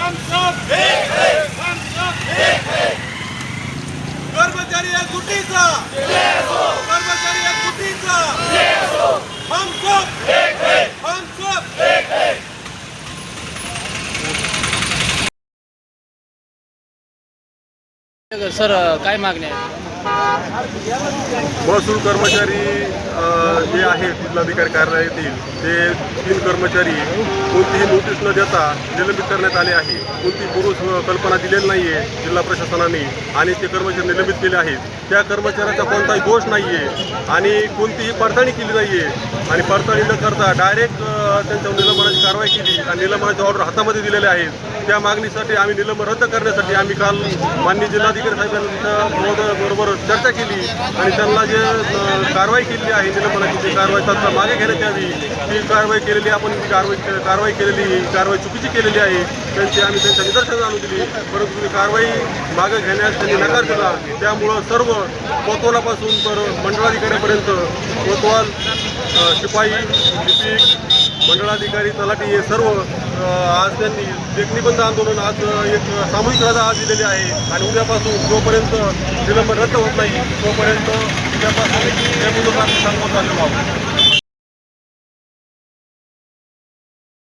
हम सब एक है हम सब एक है कर्मचारी एकजुटीचा कर्मचारी एकजुटीचा हम सब एक है हम सब एक है सर काय मागणी आहे? महसूल कर्मचारी आहेत जिल्हाधिकारी कार्यालयातील ते तीन कर्मचारी कोणतीही नोटीस न देता निलंबित करण्यात आले आहे. कोणती पूर्व कल्पना दिलेली नाही आहे जिल्हा प्रशासनाने आणि ते कर्मचारी निलंबित केले आहेत. त्या कर्मचाऱ्याचा कोणताही दोष नाही आहे आणि कोणतीही पडताळणी केली नाही आहे आणि पडताळणी न करता डायरेक्ट त्यांच्यावर निलंबनाची कारवाई केली आणि निलंबनाचे ऑर्डर हातामध्ये दिलेले आहेत. त्या मागणीसाठी आम्ही निलंबन रद्द करण्यासाठी आम्ही काल माननीय जिल्हाधिकारी साहेबांच्या बरोबर चर्चा केली आणि त्यांना जे कारवाई केलेली आहे निलंबनाची ती कारवाई तत्काळ मागे घेण्यात यावी. ती कारवाई केलेली आपण ती कारवाई कारवाई केलेली ही कारवाई चुकीची केलेली आहे. त्यांची आम्ही त्यांच्या निदर्शनास आणून दिली. परंतु कारवाई मागे घेण्यास त्यांनी नकार दिला. त्यामुळं सर्व कोतवालापासून तर मंडळाधिकाऱ्यापर्यंत कोतवाल शिपाई लिपिक मंडळाधिकारी तलाठी हे सर्व आज त्यांनी देखणीबंद आंदोलन आज एक सामूहिक रजा आज दिलेली आहे. आणि उद्यापासून जोपर्यंत निलंबन रद्द होत नाही तोपर्यंत ব্যাপার থেকে এগুলো আমি সম্মত হব